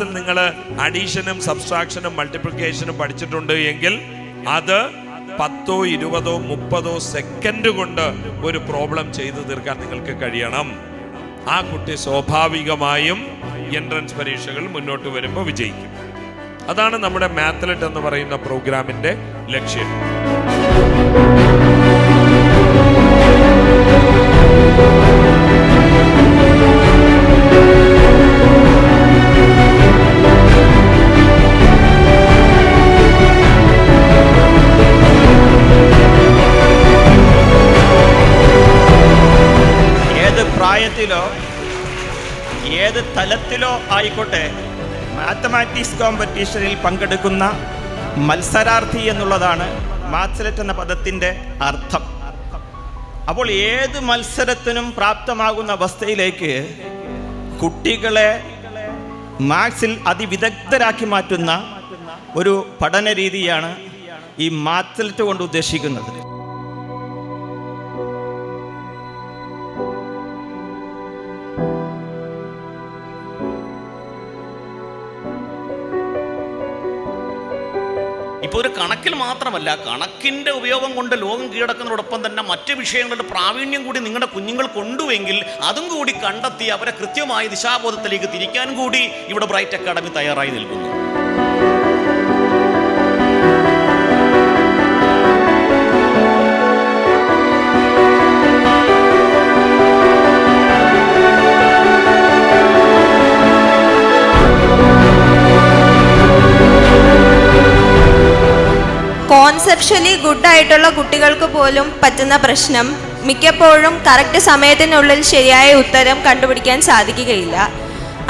നിങ്ങൾ അഡീഷനും സബ്സ്ട്രാക്ഷനും മൾട്ടിപ്ലിക്കേഷനും പഠിച്ചിട്ടുണ്ട് എങ്കിൽ അത് പത്തോ ഇരുപതോ മുപ്പതോ സെക്കൻഡ് കൊണ്ട് ഒരു പ്രോബ്ലം ചെയ്തു തീർക്കാൻ നിങ്ങൾക്ക് കഴിയണം. ആ കുട്ടി സ്വാഭാവികമായും എൻട്രൻസ് പരീക്ഷകൾ മുന്നോട്ട് വരുമ്പോൾ വിജയിക്കും. അതാണ് നമ്മുടെ മാത്തലറ്റ് എന്ന് പറയുന്ന പ്രോഗ്രാമിന്റെ ലക്ഷ്യം. ഏത് തലത്തിലോ ആയിക്കോട്ടെ മാത്തമാറ്റിക്സ് കോമ്പറ്റീഷനിൽ പങ്കെടുക്കുന്ന മത്സരാർത്ഥി എന്നുള്ളതാണ് മാത്സലറ്റ് എന്ന പദത്തിന്റെ അർത്ഥം. അപ്പോൾ ഏത് മത്സരത്തിനും പ്രാപ്തമാകുന്ന അവസ്ഥയിലേക്ക് കുട്ടികളെ മാത്സിൽ അതിവിദഗ്ധരാക്കി മാറ്റുന്ന ഒരു പഠന രീതിയാണ് ഈ മാത്സലറ്റ് കൊണ്ട് ഉദ്ദേശിക്കുന്നത്. ഇപ്പോൾ ഒരു കണക്കിൽ മാത്രമല്ല കണക്കിന്റെ ഉപയോഗം കൊണ്ട് ലോകം കീഴടക്കുന്നതോടൊപ്പം തന്നെ മറ്റ് വിഷയങ്ങളുടെ പ്രാവീണ്യം കൂടി നിങ്ങളുടെ കുഞ്ഞുങ്ങൾ കൊണ്ടുവെങ്കിൽ അതും കൂടി കണ്ടെത്തി അവരെ കൃത്യമായ ദിശാബോധത്തിലേക്ക് തിരിക്കാൻ കൂടി ഇവിടെ ബ്രൈറ്റ് അക്കാഡമി തയ്യാറായി നിൽക്കുന്നു. കോൺസെപ്ഷ്യലി ഗുഡ് ആയിട്ടുള്ള കുട്ടികൾക്ക് പോലും പറ്റുന്ന പ്രശ്നം മിക്കപ്പോഴും കറക്റ്റ് സമയത്തിനുള്ളിൽ ശരിയായ ഉത്തരം കണ്ടുപിടിക്കാൻ സാധിക്കുകയില്ല.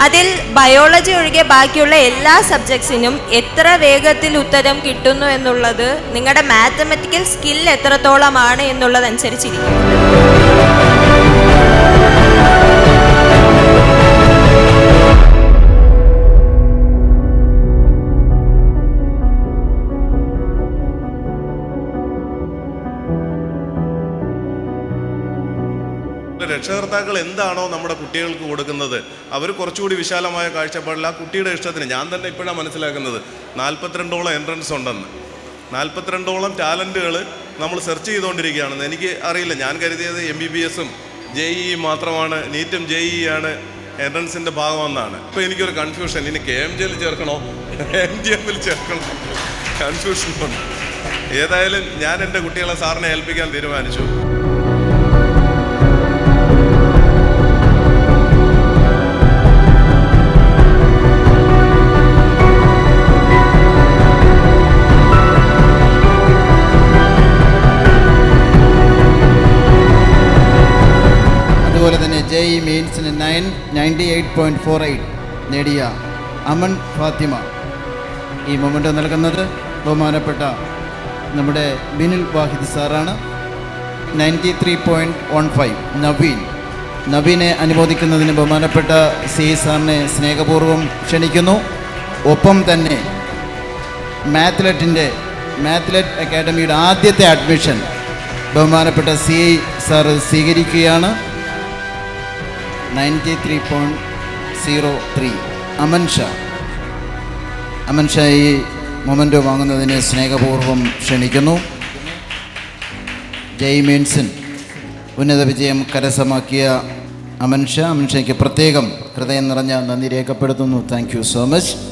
അതിൽ ബയോളജി ഒഴികെ ബാക്കിയുള്ള എല്ലാ സബ്ജക്ട്സിനും എത്ര വേഗത്തിൽ ഉത്തരം കിട്ടുന്നു എന്നുള്ളത് നിങ്ങളുടെ മാത്തമെറ്റിക്കൽ സ്കിൽ എത്രത്തോളമാണ് എന്നുള്ളതനുസരിച്ചിരിക്കും. രക്ഷകർത്താക്കൾ എന്താണോ നമ്മുടെ കുട്ടികൾക്ക് കൊടുക്കുന്നത്. അവർ കുറച്ചുകൂടി വിശാലമായ കാഴ്ചപ്പാടിൽ ആ കുട്ടിയുടെ ഇഷ്ടത്തിന് ഞാൻ തന്നെ ഇപ്പോഴാണ് മനസ്സിലാക്കുന്നത്. നാൽപ്പത്തിരണ്ടോളം എൻട്രൻസ് ഉണ്ടെന്ന്. നാൽപ്പത്തിരണ്ടോളം ടാലന്റുകൾ നമ്മൾ സെർച്ച് ചെയ്തുകൊണ്ടിരിക്കുകയാണെന്ന്. എനിക്ക് അറിയില്ല. ഞാൻ കരുതിയത് എം ബി ബി എസും ജെ ഇ മാത്രമാണ്. നീറ്റും ജെ ഇ ആണ് എൻട്രൻസിന്റെ ഭാഗമെന്നാണ്. ഇപ്പോൾ എനിക്കൊരു കൺഫ്യൂഷൻ ഇനി കെ എം ജിയിൽ ചേർക്കണോ? എം ജി എമ്മിൽ ചേർക്കണോ. കൺഫ്യൂഷൻ ഉണ്ട് ഏതായാലും ഞാൻ എന്റെ കുട്ടികളെ സാറിനെ ഏൽപ്പിക്കാൻ തീരുമാനിച്ചു. അതുപോലെ തന്നെ J E മെയിൻസിന് nine ninety eight point four eight നേടിയ അമൻ ഫാത്തിമ. ഈ മൊമെന്റ് നൽകുന്നത് ബഹുമാനപ്പെട്ട നമ്മുടെ ബിനിൽ വാഹിദ് സാറാണ്. Ninety three point one five Naveen. നവീനെ അനുമോദിക്കുന്നതിന് ബഹുമാനപ്പെട്ട സി സാറിനെ സ്നേഹപൂർവം ക്ഷണിക്കുന്നു. ഒപ്പം തന്നെ മാത്ലറ്റിന്റെ മാത്ലറ്റ് അക്കാഡമിയുടെ ആദ്യത്തെ അഡ്മിഷൻ ബഹുമാനപ്പെട്ട സി സാർ സ്വീകരിക്കുകയാണ്. Ninety three point zero three. Aman Shah. Aman Shah ഈ മൊമെന്റ് വാങ്ങുന്നതിന് സ്നേഹപൂർവം ക്ഷണിക്കുന്നു. ജയ് മീൻസൺ ഉന്നത വിജയം കരസ്ഥമാക്കിയ അമൻ ഷാ. അമൻ ഷയ്ക്ക് പ്രത്യേകം ഹൃദയം നിറഞ്ഞ നന്ദി രേഖപ്പെടുത്തുന്നു. Thank so much.